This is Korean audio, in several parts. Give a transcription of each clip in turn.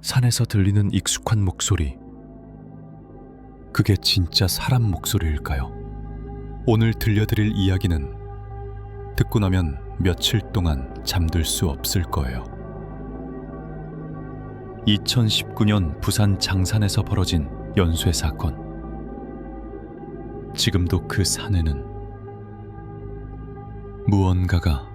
산에서 들리는 익숙한 목소리. 그게 진짜 사람 목소리일까요? 오늘 들려드릴 이야기는 듣고 나면 며칠 동안 잠들 수 없을 거예요. 2019년 부산 장산에서 벌어진 연쇄 사건. 지금도 그 산에는 무언가가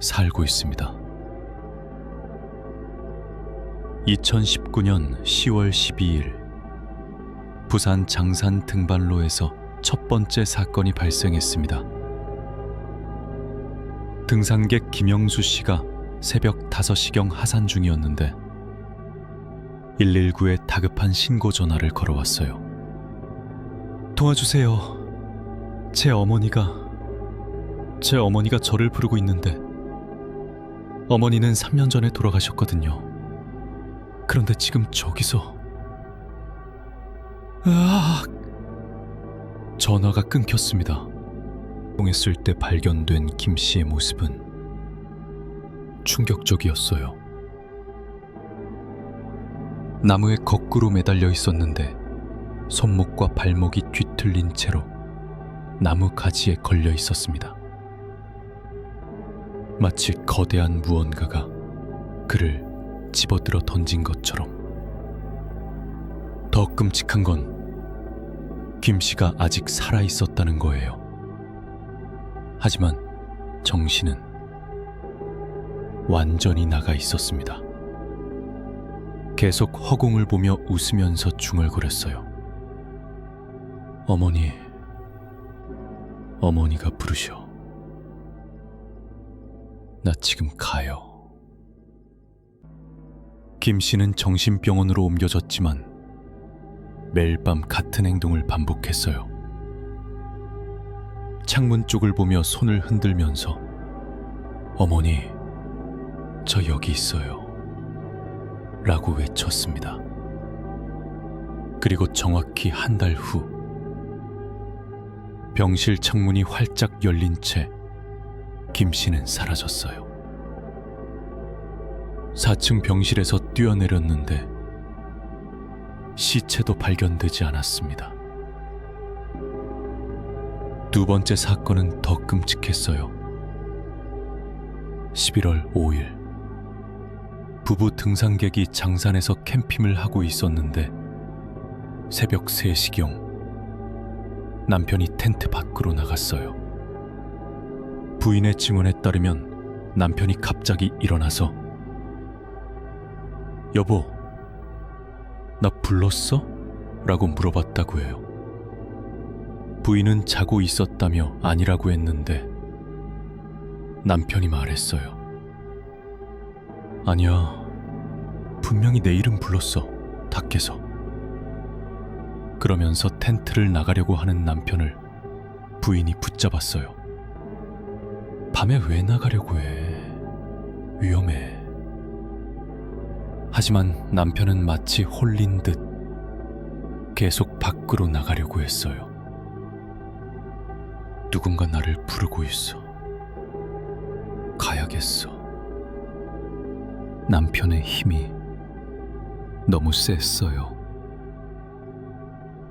살고 있습니다. 2019년 10월 12일 부산 장산 등반로에서 첫 번째 사건이 발생했습니다. 등산객 김영수 씨가 새벽 5시경 하산 중이었는데 119에 다급한 신고 전화를 걸어왔어요. 도와주세요. 제 어머니가 제 어머니가 저를 부르고 있는데 어머니는 3년 전에 돌아가셨거든요. 그런데 지금 저기서 으악 전화가 끊겼습니다. 통했을 때 발견된 김 씨의 모습은 충격적이었어요. 나무에 거꾸로 매달려 있었는데 손목과 발목이 뒤틀린 채로 나무 가지에 걸려 있었습니다. 마치 거대한 무언가가 그를 집어들어 던진 것처럼. 더 끔찍한 건 김 씨가 아직 살아 있었다는 거예요. 하지만 정신은 완전히 나가 있었습니다. 계속 허공을 보며 웃으면서 중얼거렸어요. 어머니, 어머니가 부르셔. 나 지금 가요. 김 씨는 정신병원으로 옮겨졌지만 매일 밤 같은 행동을 반복했어요. 창문 쪽을 보며 손을 흔들면서 어머니, 저 여기 있어요. 라고 외쳤습니다. 그리고 정확히 한 달 후, 병실 창문이 활짝 열린 채 김 씨는 사라졌어요. 4층 병실에서 뛰어내렸는데 시체도 발견되지 않았습니다. 두 번째 사건은 더 끔찍했어요. 11월 5일 부부 등산객이 장산에서 캠핑을 하고 있었는데 새벽 3시경 남편이 텐트 밖으로 나갔어요. 부인의 증언에 따르면 남편이 갑자기 일어나서 여보, 나 불렀어? 라고 물어봤다고 해요. 부인은 자고 있었다며 아니라고 했는데 남편이 말했어요. 아니야, 분명히 내 이름 불렀어, 밖에서. 그러면서 텐트를 나가려고 하는 남편을 부인이 붙잡았어요. 밤에 왜 나가려고 해? 위험해. 하지만 남편은 마치 홀린 듯 계속 밖으로 나가려고 했어요. 누군가 나를 부르고 있어. 가야겠어. 남편의 힘이 너무 셌어요.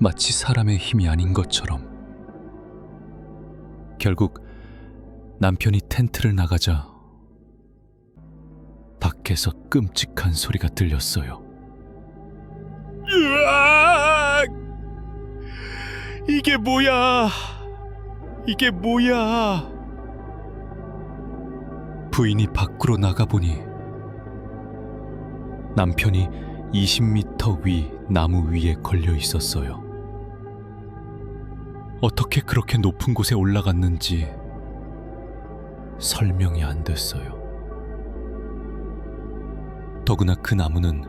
마치 사람의 힘이 아닌 것처럼. 결국 남편이 텐트를 나가자 밖에서 끔찍한 소리가 들렸어요. 으악! 이게 뭐야? 이게 뭐야? 부인이 밖으로 나가보니 남편이 20m 위 나무 위에 걸려 있었어요. 어떻게 그렇게 높은 곳에 올라갔는지 설명이 안 됐어요. 더구나 그 나무는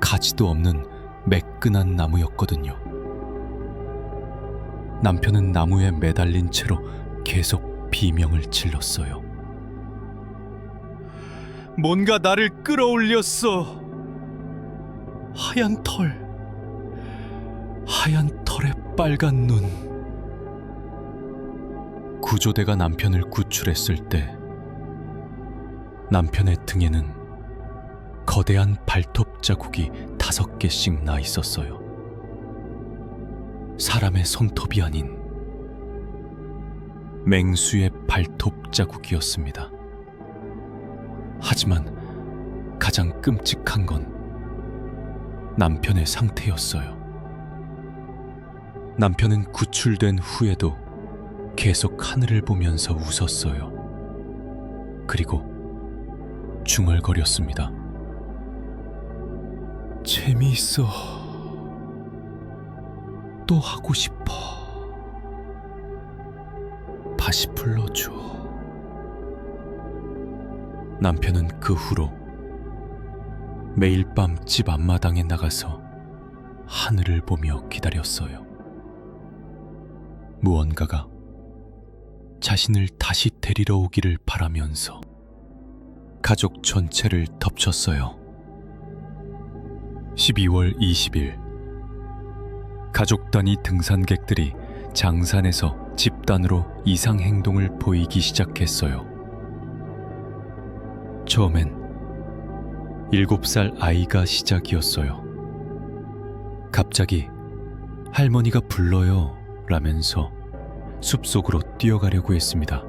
가지도 없는 매끈한 나무였거든요. 남편은 나무에 매달린 채로 계속 비명을 질렀어요. 뭔가 나를 끌어올렸어. 하얀 털, 하얀 털에 빨간 눈. 구조대가 남편을 구출했을 때 남편의 등에는 거대한 발톱 자국이 다섯 개씩 나 있었어요. 사람의 손톱이 아닌 맹수의 발톱 자국이었습니다. 하지만 가장 끔찍한 건 남편의 상태였어요. 남편은 구출된 후에도 계속 하늘을 보면서 웃었어요. 그리고 중얼거렸습니다. 재미있어. 또 하고 싶어. 다시 불러줘. 남편은 그 후로 매일 밤 집 앞마당에 나가서 하늘을 보며 기다렸어요. 무언가가 자신을 다시 데리러 오기를 바라면서 가족 전체를 덮쳤어요. 12월 20일 가족 단위 등산객들이 장산에서 집단으로 이상 행동을 보이기 시작했어요. 처음엔 7살 아이가 시작이었어요. 갑자기 할머니가 불러요 라면서 숲속으로 뛰어가려고 했습니다.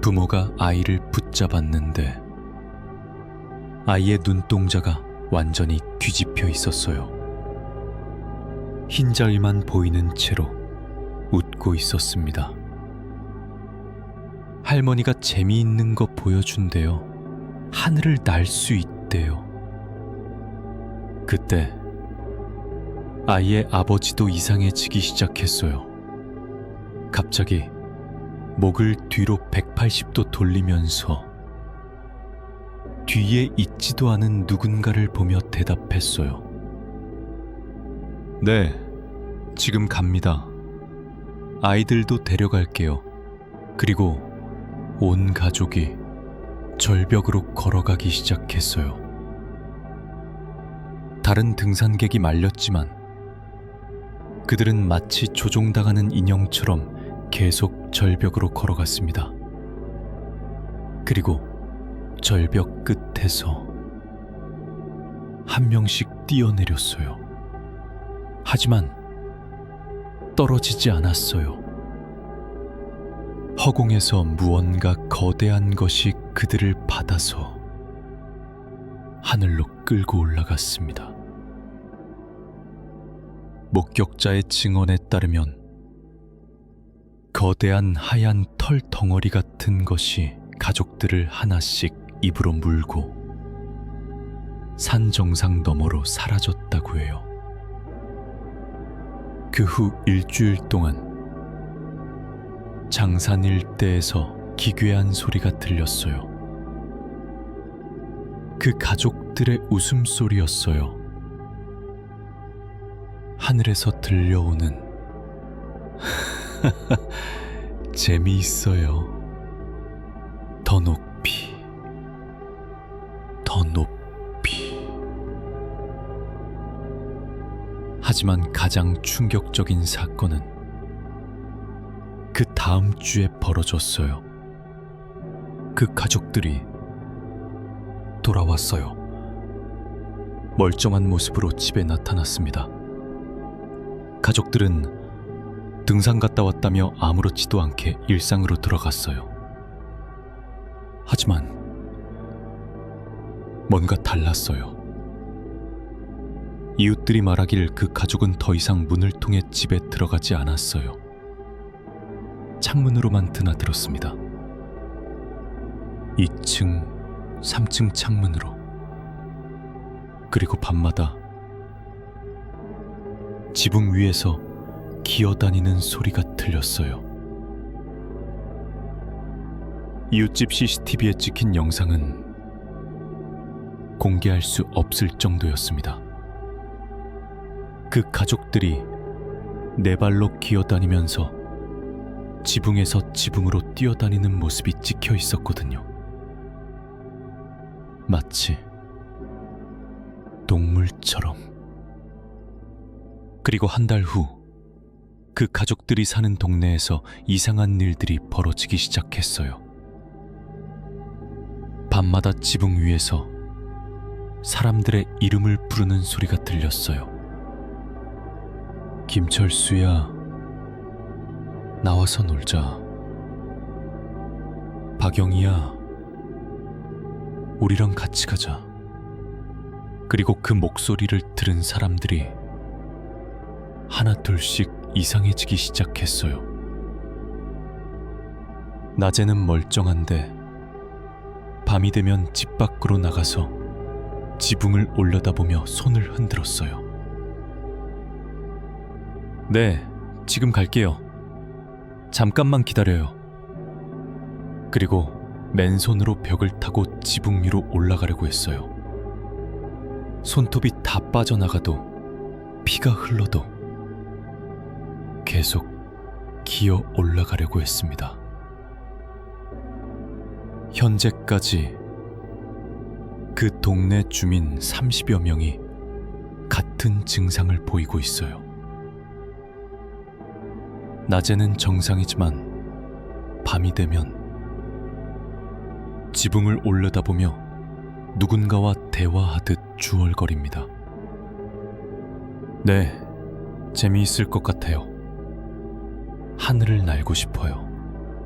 부모가 아이를 붙잡았는데 아이의 눈동자가 완전히 뒤집혀 있었어요. 흰자위만 보이는 채로 웃고 있었습니다. 할머니가 재미있는 거 보여준대요. 하늘을 날 수 있대요. 그때 아이의 아버지도 이상해지기 시작했어요. 갑자기 목을 뒤로 180도 돌리면서 뒤에 있지도 않은 누군가를 보며 대답했어요. 네, 지금 갑니다. 아이들도 데려갈게요. 그리고 온 가족이 절벽으로 걸어가기 시작했어요. 다른 등산객이 말렸지만 그들은 마치 조종당하는 인형처럼 계속 절벽으로 걸어갔습니다. 그리고 절벽 끝에서 한 명씩 뛰어내렸어요. 하지만 떨어지지 않았어요. 허공에서 무언가 거대한 것이 그들을 받아서 하늘로 끌고 올라갔습니다. 목격자의 증언에 따르면 거대한 하얀 털 덩어리 같은 것이 가족들을 하나씩 입으로 물고 산 정상 너머로 사라졌다고 해요. 그 후 일주일 동안 장산 일대에서 기괴한 소리가 들렸어요. 그 가족들의 웃음소리였어요. 하늘에서 들려오는 재미있어요. 더 높이, 더 높이. 하지만 가장 충격적인 사건은 그 다음 주에 벌어졌어요. 그 가족들이 돌아왔어요. 멀쩡한 모습으로 집에 나타났습니다. 가족들은 등산 갔다 왔다며 아무렇지도 않게 일상으로 들어갔어요. 하지만 뭔가 달랐어요. 이웃들이 말하길 그 가족은 더 이상 문을 통해 집에 들어가지 않았어요. 창문으로만 드나들었습니다. 2층, 3층 창문으로. 그리고 밤마다 지붕 위에서 기어다니는 소리가 들렸어요. 이웃집 CCTV에 찍힌 영상은 공개할 수 없을 정도였습니다. 그 가족들이 네 발로 기어다니면서 지붕에서 지붕으로 뛰어다니는 모습이 찍혀 있었거든요. 마치 동물처럼. 그리고 한 달 후, 그 가족들이 사는 동네에서 이상한 일들이 벌어지기 시작했어요. 밤마다 지붕 위에서 사람들의 이름을 부르는 소리가 들렸어요. 김철수야, 나와서 놀자. 박영희야, 우리랑 같이 가자. 그리고 그 목소리를 들은 사람들이 하나 둘씩 이상해지기 시작했어요. 낮에는 멀쩡한데 밤이 되면 집 밖으로 나가서 지붕을 올려다보며 손을 흔들었어요. 네, 지금 갈게요. 잠깐만 기다려요. 그리고 맨손으로 벽을 타고 지붕 위로 올라가려고 했어요. 손톱이 다 빠져나가도 피가 흘러도 계속 기어 올라가려고 했습니다. 현재까지 그 동네 주민 30여 명이 같은 증상을 보이고 있어요. 낮에는 정상이지만 밤이 되면 지붕을 올려다보며 누군가와 대화하듯 주얼거립니다. 네, 재미있을 것 같아요. 하늘을 날고 싶어요.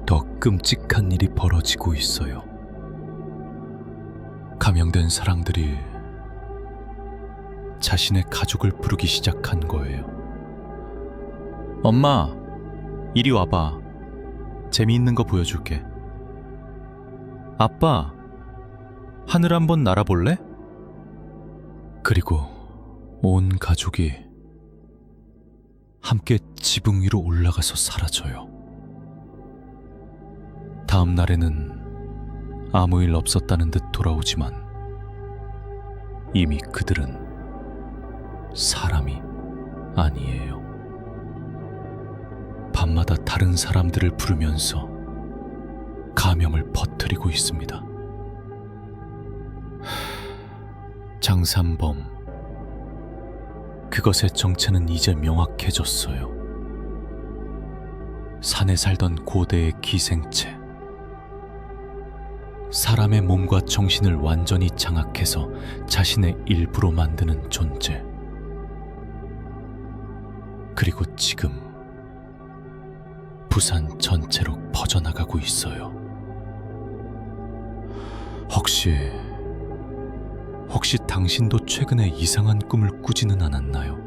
더 끔찍한 일이 벌어지고 있어요. 감염된 사람들이 자신의 가족을 부르기 시작한 거예요. 엄마, 이리 와봐. 재미있는 거 보여줄게. 아빠, 하늘 한번 날아볼래? 그리고 온 가족이 함께 지붕 위로 올라가서 사라져요. 다음 날에는 아무 일 없었다는 듯 돌아오지만 이미 그들은 사람이 아니에요. 밤마다 다른 사람들을 부르면서 감염을 퍼뜨리고 있습니다. 장삼범. 그것의 정체는 이제 명확해졌어요. 산에 살던 고대의 기생체. 사람의 몸과 정신을 완전히 장악해서 자신의 일부로 만드는 존재. 그리고 지금 부산 전체로 퍼져나가고 있어요. 혹시 혹시 당신도 최근에 이상한 꿈을 꾸지는 않았나요?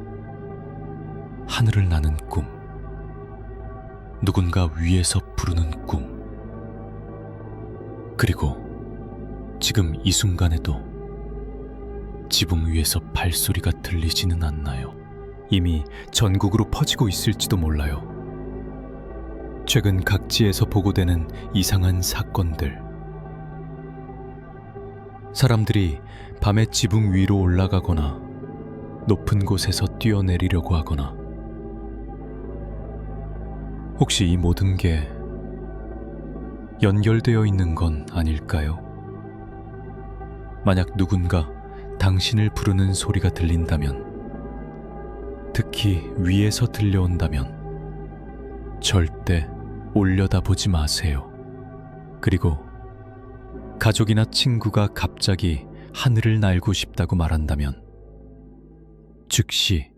하늘을 나는 꿈, 누군가 위에서 부르는 꿈, 그리고 지금 이 순간에도 지붕 위에서 발소리가 들리지는 않나요? 이미 전국으로 퍼지고 있을지도 몰라요. 최근 각지에서 보고되는 이상한 사건들. 사람들이 밤에 지붕 위로 올라가거나 높은 곳에서 뛰어내리려고 하거나 혹시 이 모든 게 연결되어 있는 건 아닐까요? 만약 누군가 당신을 부르는 소리가 들린다면 특히 위에서 들려온다면 절대 올려다 보지 마세요. 그리고 가족이나 친구가 갑자기 하늘을 날고 싶다고 말한다면 즉시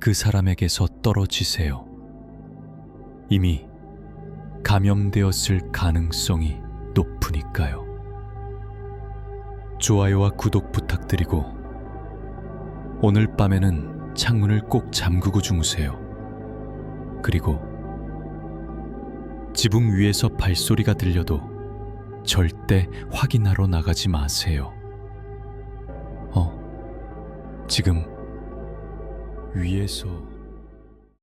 그 사람에게서 떨어지세요. 이미 감염되었을 가능성이 높으니까요. 좋아요와 구독 부탁드리고 오늘 밤에는 창문을 꼭 잠그고 주무세요. 그리고 지붕 위에서 발소리가 들려도 절대 확인하러 나가지 마세요. 어, 지금 위에서